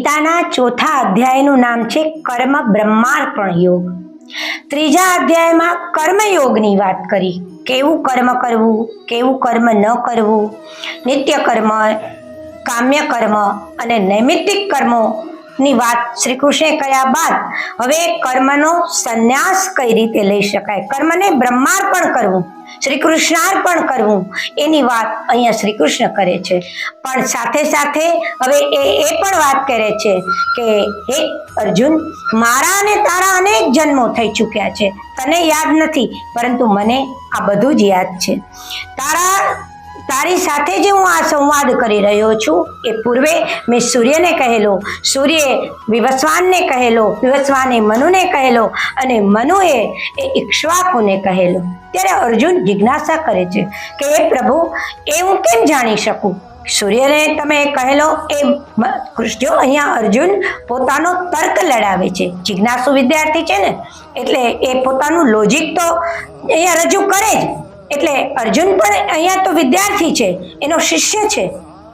ગીતાના ચોથા અધ્યાયનું નામ છે કર્મ બ્રહ્માર્પણ યોગ. ત્રીજા અધ્યાયમાં કર્મયોગની વાત કરી. કેવું કર્મ કરવું, કેવું કર્મ ન કરવું નિત્ય કર્મ કામ્ય કર્મ અને નૈમિત્તિક કર્મોની વાત શ્રી કૃષ્ણે કર્યા બાદ હવે કર્મનો સંન્યાસ કઈ રીતે લઈ શકાય? કર્મને બ્રહ્માર્પણ કરવું. શ્રી કૃષ્ણાર્પણ કરવું એની વાત અહીંયા શ્રી કૃષ્ણ કરે છે. પણ સાથે સાથે હવે એ એ પણ વાત કરે છે કે, હે અર્જુન, મારા અને તારા અનેક જન્મો થઈ ચૂક્યા છે. તને યાદ નથી, પરંતુ મને આ બધું જ યાદ છે. તારા તારી સાથે જ હું આ સંવાદ કરી રહ્યો છું, એ પૂર્વે મેં સૂર્યને કહેલો, સૂર્યે વિવસ્વાનને કહેલો, વિવસ્વાને મનુને કહેલો અને મનુએ એ ઇક્ષ્વાકુને કહેલો. ત્યારે અર્જુન જિજ્ઞાસા કરે છે કે એ પ્રભુ, એ હું કેમ જાણી શકું? સૂર્યને તમે કહેલો, એ જો અહીંયા અર્જુન પોતાનો તર્ક લડાવે છે. જિજ્ઞાસુ વિદ્યાર્થી છે ને? એટલે એ પોતાનું લોજિક તો અહીંયા રજૂ કરે જ. એટલે અર્જુન પણ અહીંયા તો વિદ્યાર્થી છે, એનો શિષ્ય છે.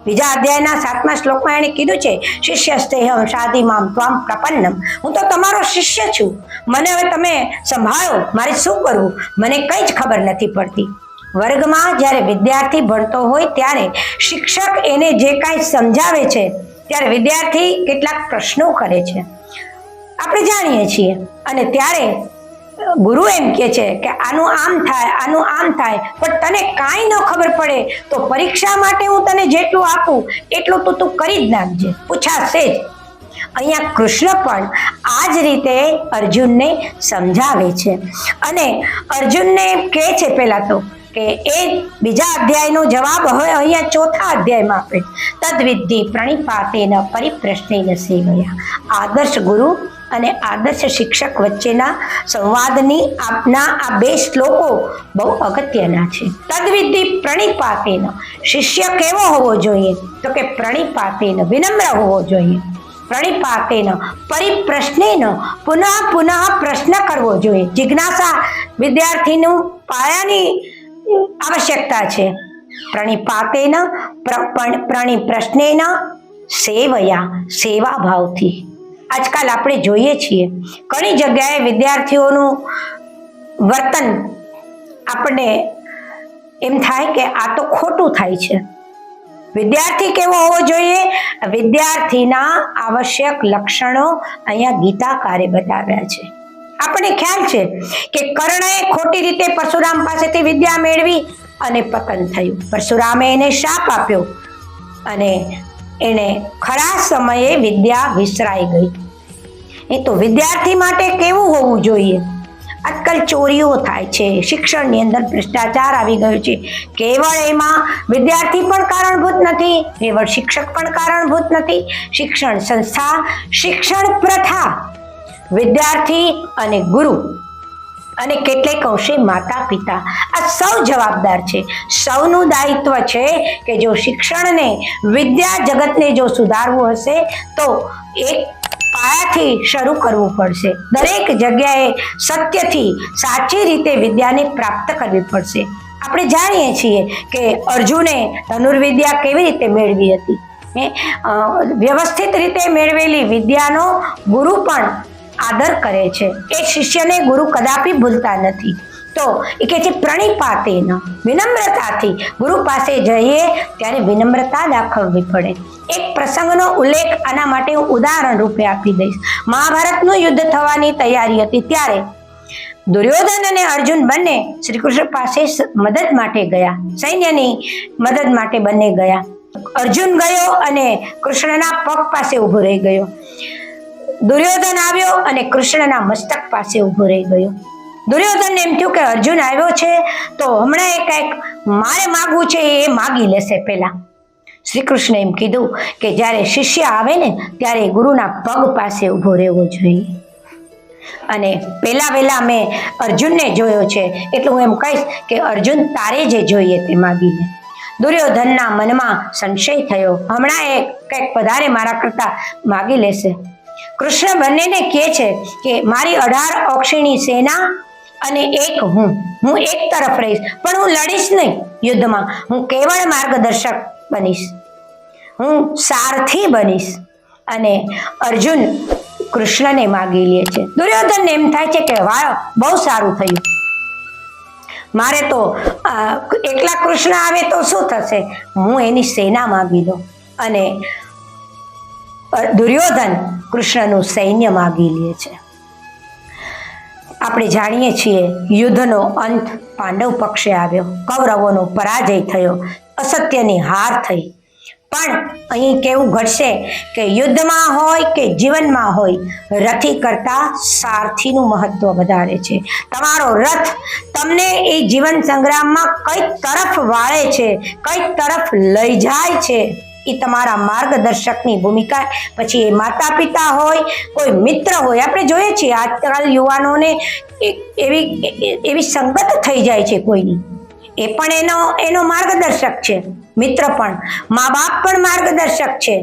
બીજા અધ્યાયના સાતમા શ્લોકમાં એણે કીધું છે શિષ્ય સ્તેહમ શાદીમામ ત્વામ પ્રપન્નમ. હું તો તમારો શિષ્ય છું. મને હવે તમે સંભાળો, મારે શું કરવું? મને કંઈ જ ખબર નથી પડતી. વર્ગમાં જ્યારે વિદ્યાર્થી ભણતો હોય ત્યારે શિક્ષક એને જે કાંઈ સમજાવે છે, ત્યારે વિદ્યાર્થી કેટલાક પ્રશ્નો કરે છે. આપણે જાણીએ છીએ. અને ત્યારે ગુરુ એમ કે છે કે આનું આમ થાય, આનું આમ થાય. પણ તને કાંઈ ન ખબર પડે તો પરીક્ષા માટે હું તને જેટલું આપું, એટલું તો તું કરી જ નાખજે. પૂછાશે જ. અહીંયા કૃષ્ણ પણ આ જ રીતે અર્જુનને સમજાવે છે. અને અર્જુનને કહે છે પહેલાં તો કે એ બીજા અધ્યાયનો જવાબ હવે અહીંયા ચોથા અધ્યાયમાં આપે. તદવિધિ પ્રણિપાતેન પરિપ્રશ્નેન સેવયા. આદર્શ ગુરુ અને આદર્શ શિક્ષક વચ્ચેના સંવાદની આપના આ બે શ્લોકો બહુ અગત્યના છે. તદ્વિધિ પ્રણિપાતેન. શિષ્ય કેવો હોવો જોઈએ? તો કે પ્રણિપાતેન, વિનમ્ર હોવો જોઈએ. પ્રણિપાતેન, પરિપ્રશ્નેન, પુનઃ પુનઃ પ્રશ્ન કરવો જોઈએ. જિજ્ઞાસા વિદ્યાર્થીનું પાયાની આવશ્યકતા છે. પ્રણિપાતેન, પ્ર- પ્રશ્નેન સેવયા સેવા ભાવથી આજકાલ આપણે જોઈએ છીએ. ઘણી જગ્યાએ વિદ્યાર્થીઓનું વર્તન આપણને એમ થાય કે આ તો ખોટું થાય છે. વિદ્યાર્થી કેવો હોવો જોઈએ? વિદ્યાર્થીના આવશ્યક લક્ષણો અહીંયા ગીતાકારે બતાવ્યા છે. આપણને ખ્યાલ છે કે કર્ણએ ખોટી રીતે પરશુરામ પાસેથી વિદ્યા મેળવી અને પતન થયું. પરશુરામે એને શાપ આપ્યો અને એને ખરા સમયે વિદ્યા વિસરાઈ ગઈ. એ તો વિદ્યાર્થી માટે કેવું હોવું જોઈએ? આજકાલ ચોરીઓ થાય છે, શિક્ષણની અંદર ભ્રષ્ટાચાર આવી ગયો છે. કેવળ એમાં વિદ્યાર્થી પણ કારણભૂત નથી, કેવળ શિક્ષક પણ કારણભૂત નથી. શિક્ષણ સંસ્થા, શિક્ષણ પ્રથા, વિદ્યાર્થી અને ગુરુ અને કેટલેક અંશે માતા પિતા આ સૌ જવાબદાર છે. સૌનું દાયિત્વ છે કે જો શિક્ષણને, વિદ્યા જગતને જો સુધારવું હશે, તો એક પાયાથી શરૂ કરવું પડશે. દરેક જગ્યાએ સત્યથી, સાચી રીતે વિદ્યાને પ્રાપ્ત કરવી પડશે. આપણે જાણીએ છીએ કે અર્જુને ધનુર્વિદ્યા કેવી રીતે મેળવી હતી. વ્યવસ્થિત રીતે મેળવેલી વિદ્યાનો ગુરુ પણ આદર કરે છે. એ શિષ્યને ગુરુ કદાપી ભૂલતા નથી. તો એ કે છે, પ્રણિપાતેન. વિનમ્રતાથી ગુરુ પાસે જઈએ ત્યારે વિનમ્રતા દાખવવી પડે. એક પ્રસંગનો ઉલ્લેખ આના માટે હું ઉદાહરણ રૂપે આપી દઈશ. મહાભારતનું યુદ્ધ થવાની તૈયારી હતી ત્યારે દુર્યોધન અને અર્જુન બંને શ્રી કૃષ્ણ પાસે મદદ માટે ગયા. સૈન્યની મદદ માટે બંને ગયા. અર્જુન ગયો અને કૃષ્ણના પગ પાસે ઊભો રહી ગયો. દુર્યોધન આવ્યો અને કૃષ્ણના મસ્તક પાસે ઊભો રહી ગયો. દુર્યોધનને એમ થયું કે અર્જુન આવ્યો છે, તો હમણાં એ કંઈક મારે માગવું છે, એ માગી લેશે પહેલા. શ્રી કૃષ્ણે એમ કીધું કે જ્યારે શિષ્ય આવે ને, ત્યારે ગુરુના પગ પાસે ઊભો રહેવો જોઈએ. અને પહેલા વહેલા મેં અર્જુનને જોયો છે, એટલે હું એમ કહીશ કે અર્જુન તારે જે જોઈએ તે માગી લે. દુર્યોધનના મનમાં સંશય થયો. હમણાં એ કંઈક વધારે મારા કરતા માગી લેશે. કૃષ્ણ બંનેને કહે છે કે મારી અઢાર અક્ષીણી સેના અને એક હું હું એક તરફ રહીશ, પણ હું લડીશ નહીં યુદ્ધમાં. હું કેવળ માર્ગદર્શક બનીશ. હું સારથી બનીશ. અને અર્જુન કૃષ્ણને માગી લે છે. દુર્યોધનને એમ થાય છે કે વાહ, બહુ સારું થયું. મારે તો એકલા કૃષ્ણ આવે તો શું થશે? હું એની સેના માગી દઉં. અને દુર્યોધન કૃષ્ણનું સૈન્ય માગી લે છે. આપણે જાણીએ છીએ યુદ્ધનો અંત પાંડવ પક્ષે આવ્યો. કૌરવોનો પરાજય થયો. અસત્યની હાર થઈ. પણ અહીં કેવું ઘટશે કે યુદ્ધમાં હોય કે જીવનમાં હોય, રથી કરતા સારથીનું મહત્વ વધારે છે. તમારો રથ તમને એ જીવન સંગ્રામમાં કઈ તરફ વાળે છે કઈ તરફ લઈ જાય છે. એ તમારા માર્ગદર્શકની ભૂમિકા પછી એ માતા પિતા હોય, કોઈ મિત્ર હોય, આપણે જોઈએ છીએ આજકાલ યુવાનોને એવી એવી સંગત થઈ જાય છે કોઈની. એ પણ એનો એનો માર્ગદર્શક છે, મિત્ર પણ. મા બાપ પણ માર્ગદર્શક છે.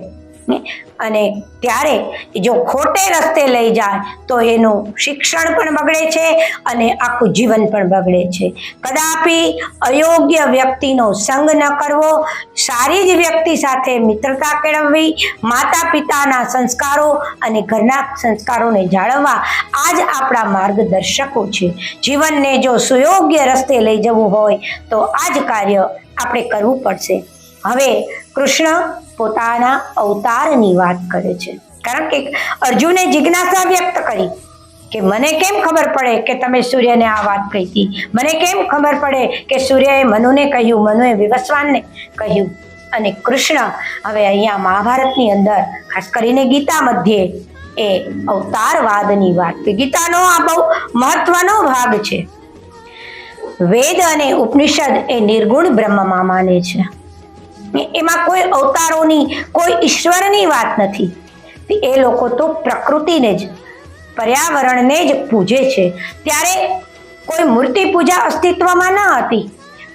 અને ત્યારે જો ખોટે રસ્તે લઈ જાય, તો એનું શિક્ષણ પણ બગડે છે અને આખું જીવન પણ બગડે છે. કદાપી અયોગ્ય વ્યક્તિનો સંગ ન કરવો, સારી જ વ્યક્તિ સાથે મિત્રતા કેળવવી માતા પિતાના સંસ્કારો અને ઘરના સંસ્કારોને જાળવવા આ જ આપણા માર્ગદર્શકો છે. જીવનને જો સુયોગ્ય રસ્તે લઈ જવું હોય, તો આ જ કાર્ય આપણે કરવું પડશે. હવે કૃષ્ણ પોતાના અવતારની વાત કરે છે. કારણ કે અર્જુને જિજ્ઞાસા વ્યક્ત કરી કે મને કેમ ખબર પડે કે તમે સૂર્યને આ વાત કહી હતી? મને કેમ ખબર પડે કે સૂર્યએ મનુને કહ્યું, મનુએ વિવસ્વાનને કહ્યું? અને કૃષ્ણ હવે અહીંયા મહાભારતની અંદર, ખાસ કરીને ગીતા મધ્યે, એ અવતારવાદની વાત ગીતાનો આ બહુ મહત્વનો ભાગ છે. વેદ અને ઉપનિષદ એ નિર્ગુણ બ્રહ્મમાં માને છે. એમાં કોઈ અવતારોની, કોઈ ઈશ્વરની વાત નથી. એ લોકો તો પ્રકૃતિને જ, પર્યાવરણને જ પૂજે છે. ત્યારે કોઈ મૂર્તિ પૂજા અસ્તિત્વમાં ન હતી.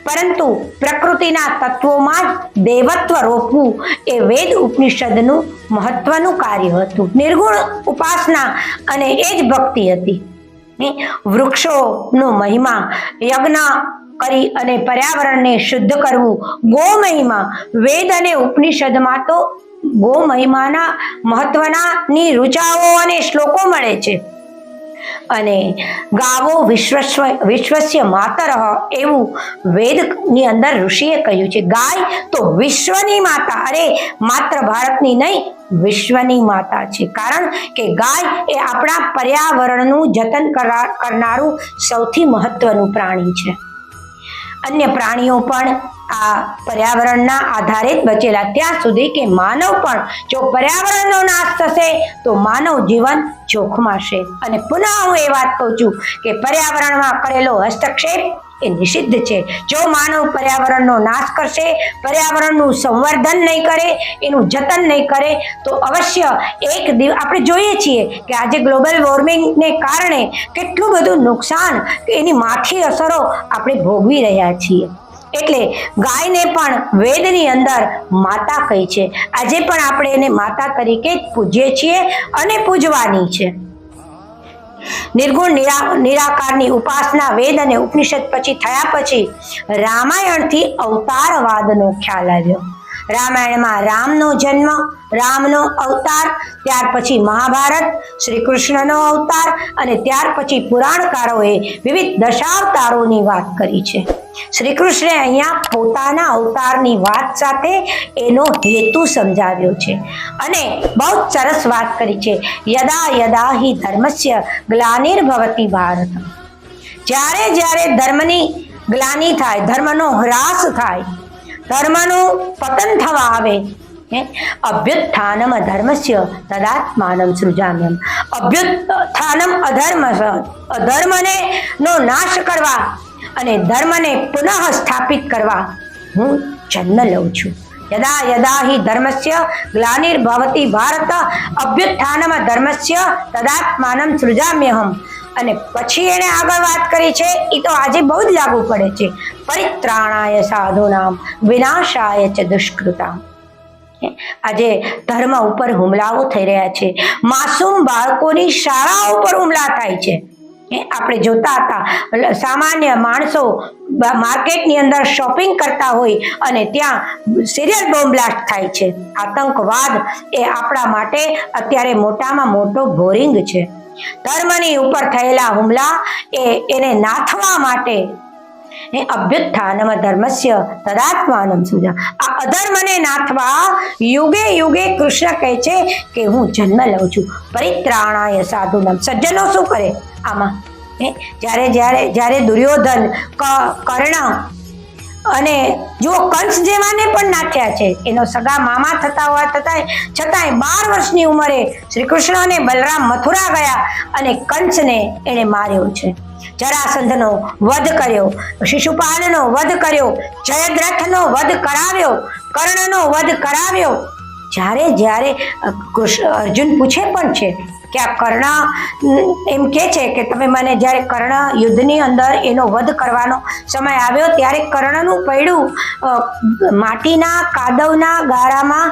પરંતુ પ્રકૃતિના તત્વોમાં જ દેવત્વ રોપવું એ વેદ ઉપનિષદનું મહત્વનું કાર્ય હતું. નિર્ગુણ ઉપાસના અને એ જ ભક્તિ હતી. વૃક્ષોનો મહિમા, યજ્ઞ કરી અને પર્યાવરણને શુદ્ધ કરવું. ગો મહિમા વેદ અને ઉપનિષદમાં તો ગો મહિમાના મહત્વના ની રૂચાઓ અને શ્લોકો મળે છે. અને ગાવો વિશ્વસ્વ, વિશ્વસ્ય માતર એવું વેદની અંદર ઋષિએ કહ્યું છે. ગાય તો વિશ્વની માતા, અરે માત્ર ભારતની નહીં, વિશ્વની માતા છે. કારણ કે ગાય એ આપણા પર્યાવરણનું જતન કરા- કરનારું સૌથી મહત્વનું પ્રાણી છે. અન્ય પ્રાણીઓ પણ આ પર્યાવરણના આધારે જ બચેલા. ત્યાં સુધી કે માનવ પણ જો પર્યાવરણનો નાશ થશે, તો માનવ જીવન જોખમાશે. અને પુનઃ હું એ વાત કહું છું કે પર્યાવરણમાં કરેલો હસ્તક્ષેપ એ નિષિદ્ધ છે. જો માનવ પર્યાવરણનો નાશ કરશે, પર્યાવરણનું સંવર્ધન નહીં કરે, એનું જતન નહીં કરે, તો અવશ્ય એક દિવ, આપણે જોઈએ છીએ કે આજે ગ્લોબલ વોર્મિંગને કારણે કેટલું બધું નુકસાન કે એની માઠી અસરો આપણે ભોગવી રહ્યા છીએ. એટલે ગાયને પણ વેદની અંદર માતા કહી છે. આજે પણ આપણે એને માતા તરીકે જ પૂજીએ છીએ અને પૂજવાની છે. નિર્ગુણ નિરા નિરાકારની ઉપાસના વેદ અને ઉપનિષદ પછી થયા પછી રામાયણથી અવતારવાદનો ખ્યાલ આવ્યો. રામાયણમાં રામનો જન્મ, રામનો અવતાર, ત્યાર પછી મહાભારત શ્રી કૃષ્ણનો અવતાર અને ત્યાર પછી પુરાણકારોએ વિવિધ દશાવતારોની વાત કરી છે. શ્રી કૃષ્ણે અહીંયા પોતાના અવતારની વાત સાથે એનો હેતુ સમજાવ્યો છે અને બહુ જ સરસ વાત કરી છે. યદા યદા હિ ધર્મસ્ય ગ્લાનિર્ભવતી ભારત જ્યારે જ્યારે ધર્મની ગ્લાની થાય, ધર્મનો હ્રાસ થાય ધર્મનું પતન થવા આવે અભ્યુત્થાનમ અધર્મસ્ય તદાત્માનમ સૃજામ્યમ અભ્યુત્થાનમ અધર્મ અધર્મને નો નાશ કરવા અને ધર્મને પુનઃ સ્થાપિત કરવા હું જન્મ લઉં છું યદા યદા હિ ધર્મસ્ય ગ્લાનિર્ભવતી ભારત અભ્યુત્થાનમ ધર્મસ્ય તદાત્માનમ સૃજામ્યહમ અને પછી એને આગળ વાત કરી છે એ તો આજે બહુ જ લાગુ પડે છે. પરિત્રાણાય સાધુનામ, વિનાશાય છે દુષ્કૃતામ. આજે ધર્મ ઉપર હુમલાઓ થઈ રહ્યા છે. માસૂમ બાળકોની શાળાઓ ઉપર હુમલા થાય છે. આપણે જોતા હતા સામાન્ય માણસો માર્કેટની અંદર શોપિંગ કરતા હોય અને ત્યાં સિરિયલ બોમ્બ બ્લાસ્ટ થાય છે. આતંકવાદ એ આપણા માટે અત્યારે મોટામાં મોટો બોરિંગ છે. ધર્મની ઉપર થયેલા હુમલા એ એને નાથવા માટે એ અભ્યુત્થાનમ ધર્મસ્ય તદાત્માનમ સુજા. આ અધર્મને નાથવા યુગે યુગે કૃષ્ણ કહે છે કે હું જન્મ લઉં છું. પરિત્રાણાય સાધુનમ. સજ્જનો શું કરે? આમાં? જ્યારે જ્યારે જ્યારે દુર્યોધન કર્ણ અને જુઓ કંસ જેવાને પણ નાખ્યા છે, એનો સગા મામા થતા હોવા છતાંય છતાંય બાર વર્ષની ઉંમરે શ્રી કૃષ્ણ અને બલરામ મથુરા ગયા અને કંસને એણે માર્યો છે. જરાસંધનો વધ કર્યો, શિશુપાલનો વધ કર્યો, જયદ્રથનો વધ કરાવ્યો, કર્ણનો વધ કરાવ્યો. જ્યારે જ્યારે કૃષ્ણ અર્જુન પૂછે પણ છે કે આ કર્ણ એમ કે છે કે તમે મને જ્યારે કર્ણ યુદ્ધની અંદર એનો વધ કરવાનો સમય આવ્યો ત્યારે કર્ણનું પૈડું માટીના કાદવના ગાળામાં,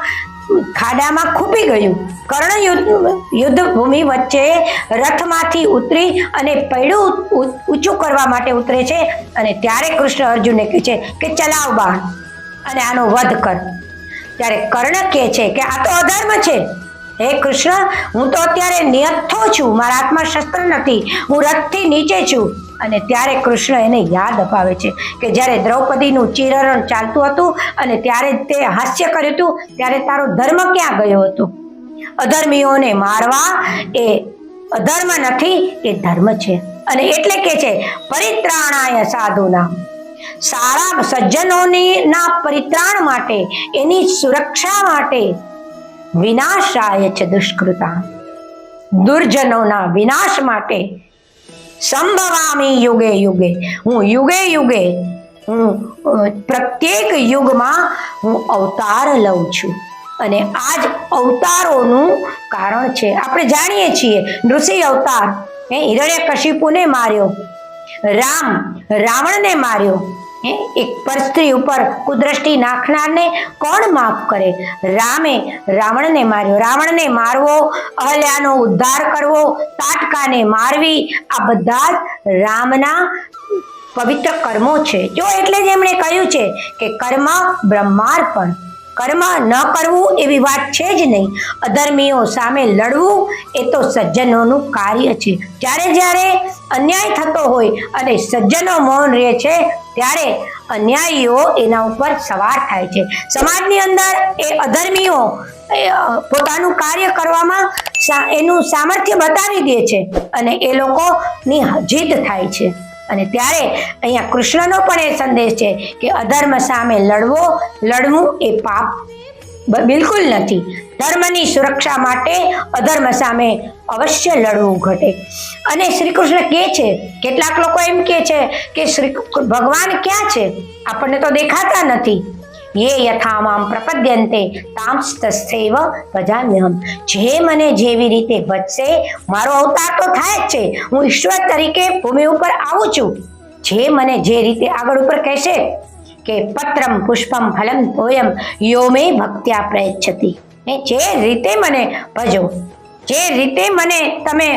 ખાડામાં ખૂપી ગયું. કર્ણ યુદ્ધ યુદ્ધ ભૂમિ વચ્ચે રથમાંથી ઉતરી અને પૈડું ઊંચું કરવા માટે ઉતરે છે અને ત્યારે કૃષ્ણ અર્જુનને કહે છે કે ચલાવ બાણ અને આનો વધ કર. ત્યારે કર્ણ કહે છે કે આ તો અધર્મ છે. હે કૃષ્ણ, હું તો અત્યારે નિયથો છું, મારા હાથમાં શસ્ત્ર નથી, હું રથથી નીચે છું. અને ત્યારે કૃષ્ણ એને યાદ અપાવે છે કે જ્યારે દ્રૌપદીનું ચિરણ ચાલતું હતું અને ત્યારે તે હાસ્ય કર્યું હતું, ત્યારે તારો ધર્મ ક્યાં ગયો હતો? અધર્મીઓને મારવા એ અધર્મ નથી, એ ધર્મ છે. અને એટલે કે છે, પરિત્રાણાય સાધુના. સારા સજ્જનોની ના પરિત્રાણ માટે, એની સુરક્ષા માટે વિનાશાય છે દુષ્કૃતા. દુર્જનોના વિનાશ માટે સંભવામી યુગે યુગે, હું યુગે યુગે, હું પ્રત્યેક યુગમાં હું અવતાર લઉં છું. અને આ જ અવતારોનું કારણ છે, આપણે જાણીએ છીએ નૃસિંહ અવતાર એ હિરણ્યકશિપુને માર્યો, રામ, રાવણને માર્યો એક પરસ્ત્રી ઉપર કુદ્રષ્ટિ નાખનારને કોણ માફ કરે? રામે રાવણને માર્યો. રાવણને મારવો, અહલ્યાનો ઉદ્ધાર કરવો તાટકાને મારવી, આ બધા રામના પવિત્ર કર્મો છે. જો એટલે જ એમણે કહ્યું છે કે કર્મ બ્રહ્માર્પણ. કર્મ ન કરવું એવી વાત છે જ નહીં. અધર્મીઓ સામે લડવું એ તો સજ્જનોનું કાર્ય છે. જ્યારે જ્યારે અન્યાય થતો હોય અને સજ્જનો મૌન રહે છે, ત્યારે અન્યાયીઓ એના ઉપર સવાર થાય છે. સમાજની અંદર એ અધર્મીઓ પોતાનું કાર્ય કરવામાં એનું સામર્થ્ય બતાવી દે છે અને એ લોકોની જીત થાય છે. અને ત્યારે અહીંયા કૃષ્ણનો પણ એ સંદેશ છે કે અધર્મ સામે લડવો, લડવું એ પાપ બિલકુલ નથી. ધર્મની સુરક્ષા માટે અધર્મ સામે અવશ્ય લડવું ઘટે. અને શ્રી કૃષ્ણ કહે છે, કેટલાક લોકો એમ કહે છે કે શ્રી, ભગવાન ક્યાં છે? આપણને તો દેખાતા નથી. યે યથામામ પ્રપદ્યંતે પ્રપદ્યંતે તાંસ્તસ્તૈવ ભજામ્યહમ જે મને જેવી રીતે ભજશે મારો અવતાર તો થાય જ છે હું ઈશ્વર તરીકે ભૂમિ ઉપર આવું છું જે મને જે રીતે આગળ ઉપર કહેશે કે પત્રમ પુષ્પમ ફલમ તોયમ યોમે ભક્ત્યા પ્રયચ્છતી જે રીતે મને ભજો જે રીતે મને તમે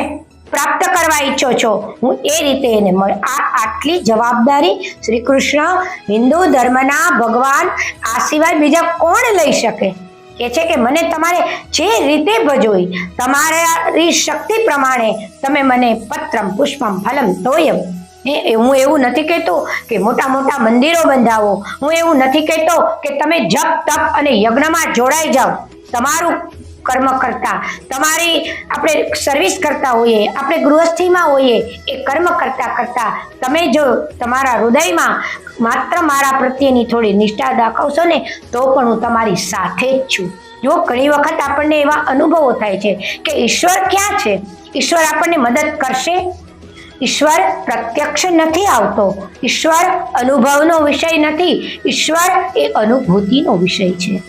પ્રાપ્ત કરવા ઈચ્છો છો? હું એ રીતે એને મળે. આ આટલી જવાબદારી શ્રી કૃષ્ણ હિન્દુ ધર્મના ભગવાન આ સિવાય બીજા કોણ લઈ શકે? કે છે કે મને તમારે જે રીતે ભજોઈ, તમારી શક્તિ પ્રમાણે તમે મને પત્રમ, પુષ્પમ, ફલમ, તોયમ. એ હું એવું નથી કહેતો કે મોટા મોટા મંદિરો બંધાવો. હું એવું નથી કહેતો કે તમે જપ, તપ અને યજ્ઞમાં જોડાઈ જાઓ. તમારું કર્મ કરતા. તમારી આપણે સર્વિસ કરતા હોઈએ, આપણે ગૃહસ્થીમાં હોઈએ, એ કર્મ કરતા કરતા તમે જો તમારા હૃદયમાં માત્ર મારા પ્રત્યેની થોડી નિષ્ઠા દાખવશો ને, તો પણ હું તમારી સાથે જ છું. જો ઘણી વખત આપણને એવા અનુભવો થાય છે કે ઈશ્વર ક્યાં છે? ઈશ્વર આપણને મદદ કરશે? ઈશ્વર પ્રત્યક્ષ નથી આવતો. ઈશ્વર અનુભવનો વિષય નથી. ઈશ્વર એ અનુભૂતિનો વિષય છે.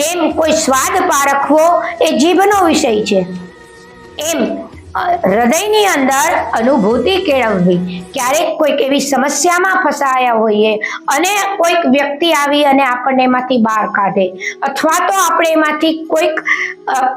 જેમ કોઈ સ્વાદ પારખવો એ જીભનો વિષય છે. એમ હૃદયની અંદર અનુભૂતિ કેળવવી. ક્યારેક કોઈક એવી સમસ્યામાં ફસાયા હોઈએ, અને કોઈક વ્યક્તિ આવી અને આપણને એમાંથી બહાર કાઢે. અથવા તો આપણે એમાંથી કોઈક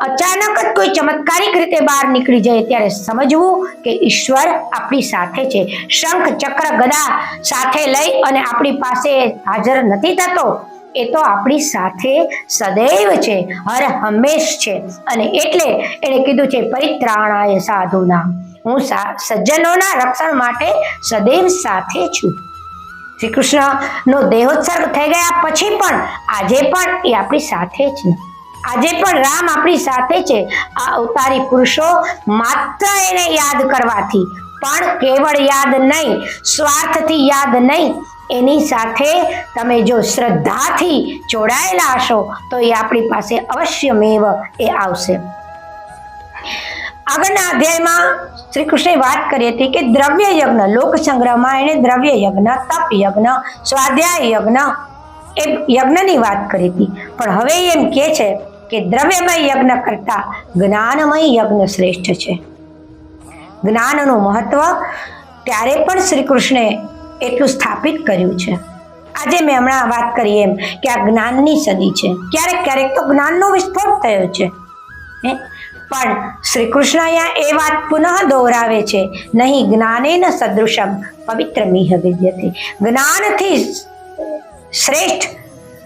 અચાનક જ કોઈ ચમત્કારિક રીતે બહાર નીકળી જાય, ત્યારે સમજવું કે ઈશ્વર આપણી સાથે છે. શંખ, ચક્ર, ગદા સાથે લઈ અને આપણી પાસે હાજર નથી થતો. એ તો આપણી સાથે સદૈવ છે, હર હંમેશ છે. અને એટલે એણે કીધું છે, પરિત્રાણાય સાધુના. હું સજ્જનોના રક્ષણ માટે સદૈવ સાથે છું. શ્રી કૃષ્ણનો દેહોત્સર્ગ થઈ ગયા પછી પણ આજે પણ એ આપણી સાથે છે. આજે પણ રામ આપણી સાથે છે. આ અવતારી પુરુષો માત્ર એને યાદ કરવાથી. પણ કેવળ યાદ નહીં, સ્વાર્થથી યાદ નહીં એની સાથે તમે જો શ્રદ્ધાથી જોડાયેલા હશો, તો એ આપણી પાસે અવશ્યમેવ એ આવશે. આગળના અધ્યાયમાં શ્રી કૃષ્ણે વાત કરી હતી કે દ્રવ્ય યજ્ઞ, લોક સંગ્રહમાં એણે દ્રવ્ય યજ્ઞ, તપ યજ્ઞ, સ્વાધ્યાય યજ્ઞ એ યજ્ઞની વાત કરી હતી. પણ હવે એમ કે છે કે દ્રવ્યમય યજ્ઞ કરતા જ્ઞાનમય યજ્ઞ શ્રેષ્ઠ છે. જ્ઞાનનું મહત્વ ત્યારે પણ શ્રી કૃષ્ણે એટલું સ્થાપિત કર્યું છે. આજે મેં હમણાં વાત કરી એમ કે આ જ્ઞાનની સદી છે. ક્યારેક ક્યારેક તો જ્ઞાનનો વિસ્ફોટ થયો છે. હે? પણ શ્રી કૃષ્ણ અહીંયા એ વાત પુનઃ દોહરાવે છે. નહીં જ્ઞાનેન સદૃશમ પવિત્ર મિહ વિદ્યતે. જ્ઞાનથી શ્રેષ્ઠ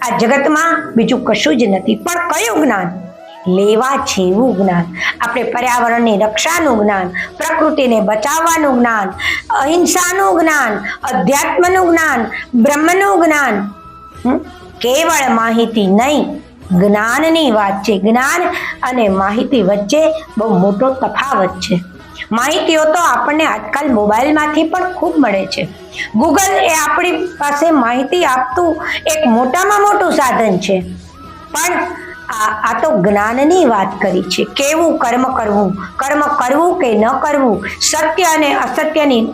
આ જગતમાં બીજું કશું જ નથી. પણ કયું જ્ઞાન? લેવા જેવું જ્ઞાન. આપણે પર્યાવરણની રક્ષાનું જ્ઞાન, પ્રકૃતિને બચાવવાનું જ્ઞાન, અહિંસાનું જ્ઞાન, અધ્યાત્મનું જ્ઞાન, બ્રહ્મનું જ્ઞાન કેવળ માહિતી નહીં, જ્ઞાનની વાત છે. જ્ઞાન અને માહિતી વચ્ચે બહુ મોટો તફાવત છે. માહિતીઓ તો આપણને આજકાલ મોબાઈલમાંથી પણ ખૂબ મળે છે. ગૂગલ એ આપણી પાસે માહિતી આપતું એક મોટામાં મોટું સાધન છે. પણ આ આ તો જ્ઞાનની વાત કરી છે. કેવું કર્મ કરવું? કર્મ કરવું કે ન કરવું? સત્ય અને અસત્યની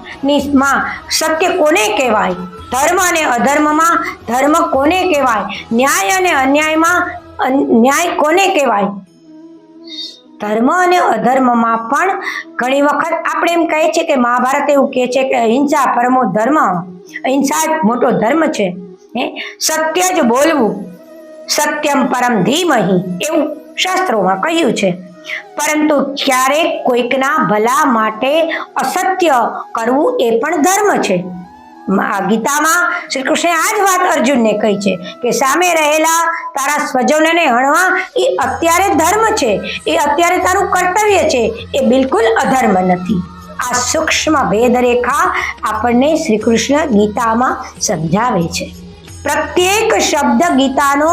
માં સત્ય કોને કહેવાય? ધર્મ અને અધર્મમાં ધર્મ કોને કહેવાય? ન્યાય અને અન્યાયમાં ન્યાય કોને કહેવાય? ધર્મ અને અધર્મમાં પણ ઘણી વખત આપણે એમ કહે છે કે મહાભારત એવું કહે છે કે અહિંસા પરમો ધર્મ. અહિંસા જ મોટો ધર્મ છે. હે? સત્ય જ બોલવું. સત્યમ પરમ ધીમહી એવું શાસ્ત્રોમાં કહ્યું છે. પરંતુ ક્યારેક કોઈકના ભલા માટે અસત્ય કરવું એ પણ ધર્મ છે. આ ગીતામાં શ્રી કૃષ્ણે આ જ વાત અર્જુનને કહી છે કે સામે રહેલા તારા સ્વજનને હણવા એ અત્યારે ધર્મ છે. એ અત્યારે તારું કર્તવ્ય છે. એ બિલકુલ અધર્મ નથી. આ સૂક્ષ્મ ભેદરેખા આપણને શ્રી કૃષ્ણ ગીતામાં સમજાવે છે. પ્રત્યેક શબ્દ ગીતાનો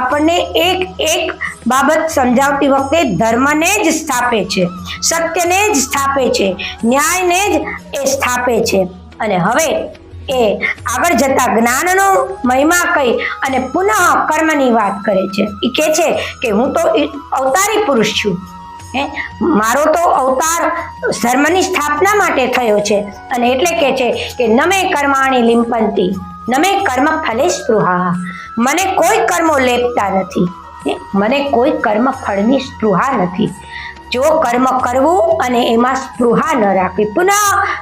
આપણને એક એક બાબત સમજાવતી વખતે ધર્મને જ સ્થાપે છે, સત્યને જ સ્થાપે છે, ન્યાયને જ એ સ્થાપે છે. અને હવે એ આગળ જતા જ્ઞાનનો મહિમા કહી અને પુનઃ કર્મની વાત કરે છે. એ કહે છે કે હું તો અવતારી પુરુષ છું. હે? મારો તો અવતાર ધર્મની સ્થાપના માટે થયો છે. અને એટલે કે છે કે નમે કર્માણી લિંપંતી નમે કર્મ ફલે સ્પૃહા. મને કોઈ કર્મો લેપતા નથી. મને કોઈ કર્મ ફળની સ્પૃહા નથી. જો કર્મ કરવું અને એમાં સ્પૃહા ન રાખવી. પુનઃ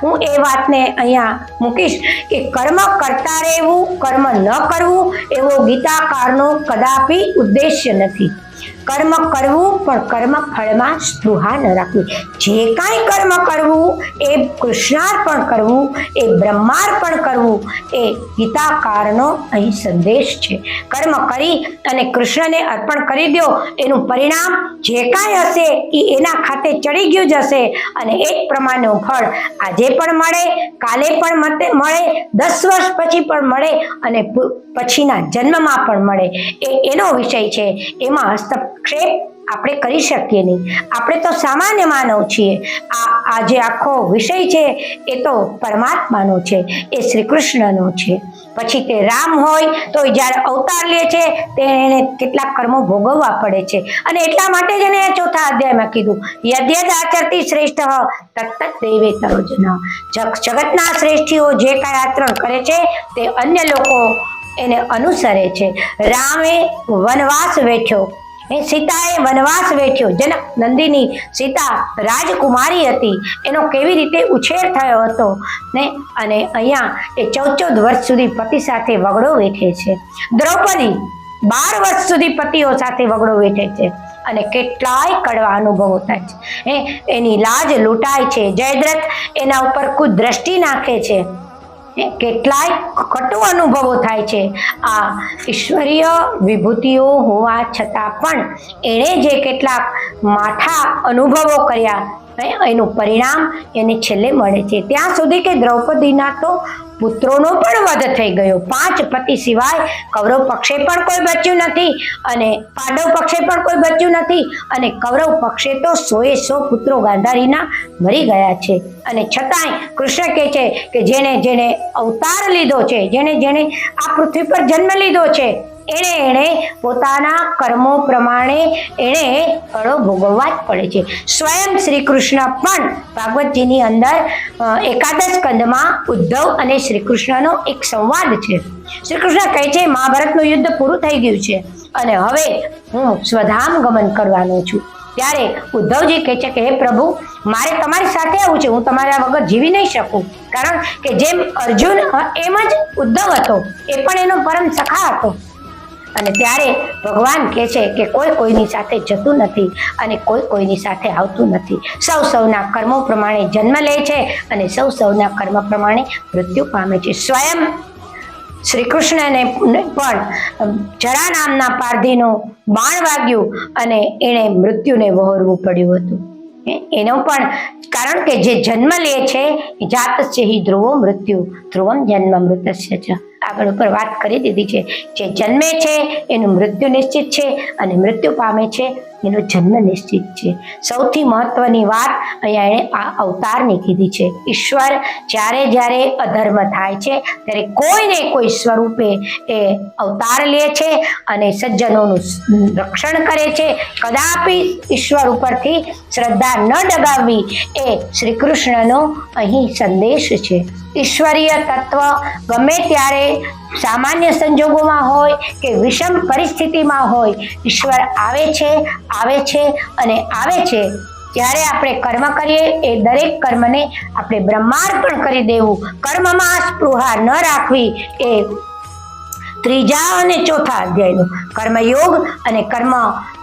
હું એ વાતને અહીંયા મૂકીશ કે કર્મ કરતા રહેવું, કર્મ ન કરવું એવો ગીતાકારનો કદાપી ઉદ્દેશ્ય નથી. કર્મ કરવું પણ કર્મ ફળમાં સ્પૃહા ન રાખવી. જે કાંઈ કર્મ કરવું, એ કૃષ્ણાર્પણ કરવું, એ બ્રહ્માર્પણ કરવું, એ ગીતાકારનો અહીં સંદેશ છે. કર્મ કરી અને કૃષ્ણને અર્પણ કરી દો, એનું પરિણામ જે કાંઈ હશે એ એના ખાતે ચડી ગયું જ હશે અને એ જ પ્રમાણનું ફળ આજે પણ મળે, કાલે પણ મળે, દસ વર્ષ પછી પણ મળે અને પછીના જન્મમાં પણ મળે. એ, એનો વિષય છે. એમાં હસ્તક્ષેપ આપણે કરી શકીએ નહીં. આપણે તો સામાન્ય માનવ છીએ. આ આ જે આખો વિષય છે, એ તો પરમાત્માનો છે, એ શ્રી કૃષ્ણનો છે. પછી તે રામ હોય તો જ્યારે અવતાર લે છે, તેને કેટલાક કર્મો ભોગવવા પડે છે. અને એટલા માટે જ એને ચોથા અધ્યાયમાં કીધું યદ્યદ આચરતી શ્રેષ્ઠ તત્ત દેવે તરોજન. જગતના શ્રેષ્ઠીઓ જે કાંઈ આચરણ કરે છે, તે અન્ય લોકો એને અનુસરે છે. રામે વનવાસ વેઠ્યો. એ સીતાએ વનવાસ વેઠ્યો. જનક નંદીની સીતા રાજકુમારી હતી. એનો કેવી રીતે ઉછેર થયો હતો? ને અને અહીંયા એ ચૌદ ચૌદ વર્ષ સુધી પતિ સાથે વગડો વેઠે છે. દ્રૌપદી બાર વર્ષ સુધી પતિઓ સાથે વગડો વેઠે છે અને કેટલાય કડવા અનુભવો થાય છે. એની લાજ લૂંટાય છે. જયદ્રથ એના ઉપર કુદ દ્રષ્ટિ નાખે છે. કેટલાય કટુ અનુભવો થાય છે. આ ઈશ્વરીય વિભૂતિઓ હોવા છતાં પણ એણે જે કેટલાક માઠા અનુભવો કર્યા એનું પરિણામ એને છેલ્લે મળે છે. ત્યાં સુધી કે દ્રૌપદીના તો પુત્રોનો પણ વધ થઈ ગયો. પાંચ પતિ સિવાય કૌરવ પક્ષે પણ કોઈ બચ્યું નથી અને પાંડવ પક્ષે પણ કોઈ બચ્યું નથી અને કૌરવ પક્ષે તો સોએ સો પુત્રો ગાંધારીના મરી ગયા છે. અને છતાંય કૃષ્ણ કહે છે કે જેણે જેણે અવતાર લીધો છે, જેણે જેણે આ પૃથ્વી પર જન્મ લીધો છે એણે એણે પોતાના કર્મો પ્રમાણે એણે ફળો ભોગવવા જ પડે છે. સ્વયં શ્રી કૃષ્ણ પણ ભાગવતજીની અંદર એકાદશ કંદમાં ઉદ્ધવ અને શ્રી કૃષ્ણનો એક સંવાદ છે. શ્રી કૃષ્ણ કહે છે, મહાભારતનું યુદ્ધ પૂરું થઈ ગયું છે અને હવે હું સ્વધામ ગમન કરવાનો છું. ત્યારે ઉદ્ધવજી કહે છે કે, હે પ્રભુ, મારે તમારી સાથે આવવું છે. હું તમારા વગર જીવી નહીં શકું. કારણ કે જેમ અર્જુન એમ જ ઉદ્ધવ હતો. એ પણ એનો પરમ સખા હતો. અને ત્યારે ભગવાન કહે છે કે કોઈ કોઈની સાથે જતું નથી અને કોઈ કોઈની સાથે આવતું નથી. સૌ સૌના કર્મો પ્રમાણે જન્મ લે છે અને સૌ સૌના કર્મ પ્રમાણે મૃત્યુ પામે છે. સ્વયં શ્રી કૃષ્ણને પણ જરા નામના પારધીનું બાણ વાગ્યું અને એણે મૃત્યુને વહોરવું પડ્યું હતું. એનો પણ કારણ કે જે જન્મ લે છે જાત છે હિ ધ્રુવો મૃત્યુ. ધ્રુવમ જન્મ મૃતસ્ય છે આગળ ઉપર વાત કરી દીધી છે. જે જન્મે છે, એનું મૃત્યુ નિશ્ચિત છે અને મૃત્યુ પામે છે. એનો જન્મ નિશ્ચિત છે. સૌથી મહત્વની વાત અહીંયા એણે આ અવતારની કીધી છે. ઈશ્વર જ્યારે જ્યારે અધર્મ થાય છે, ત્યારે કોઈને કોઈ સ્વરૂપે એ અવતાર લે છે અને સજ્જનોનું રક્ષણ કરે છે. કદાપી ઈશ્વર ઉપરથી શ્રદ્ધા ન ડગાવવી એ શ્રી કૃષ્ણનો અહીં સંદેશ છે. ઈશ્વરીય તત્વ ગમે ત્યારે સામાન્ય સંજોગોમાં હોય કે વિષમ પરિસ્થિતિમાં હોય, ઈશ્વર આવે છે આવે છે અને આવે છે જ્યારે આપણે કર્મ કરીએ, એ દરેક કર્મને આપણે બ્રહ્માર્પણ કરી દેવું. કર્મમાં સ્પૃહા ન રાખવી એ ત્રીજા અને ચોથા અધ્યાયનું. કર્મયોગ અને કર્મ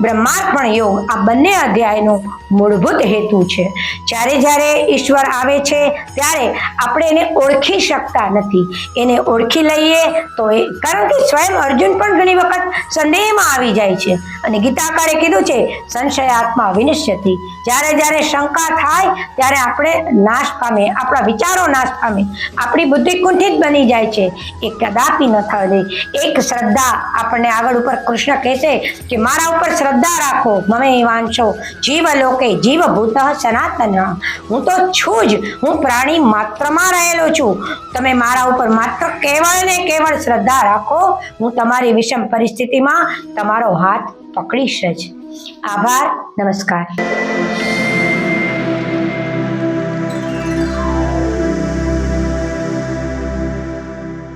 બ્રહ્માર્પણ યોગ આ બંને અધ્યાયનો મૂળભૂત હેતુ છે. જ્યારે જ્યારે ઈશ્વર આવે છે, ત્યારે આપણે એને ઓળખી શકતા નથી. એને ઓળખી લઈએ તો એ કારણ કે સ્વયં અર્જુન પણ ઘણી વખત સંદેહમાં આવી જાય છે. અને ગીતાકારે કીધું છે સંશયાત્મા વિનિશ્યતિ જ્યારે જ્યારે શંકા થાય, ત્યારે આપણે નાશ પામે, આપણા વિચારો નાશ પામે. આપણી બુદ્ધિ કુંઠિત બની જાય છે. એ કદાપી ન થવા. એક શ્રદ્ધા આપણને આગળ ઉપર કૃષ્ણ કહેશે કે, મારા ઉપર શ્રદ્ધા રાખો, મમે વાંચો જીવ લોકે જીવ ભૂત સનાતન. હું તો છું જ. હું પ્રાણી માત્રમાં રહેલો છું. તમે મારા ઉપર માત્ર કેવળ ને કેવળ શ્રદ્ધા રાખો. હું તમારી વિષમ પરિસ્થિતિમાં તમારો હાથ પકડીશ જ. આભાર નમસ્કાર.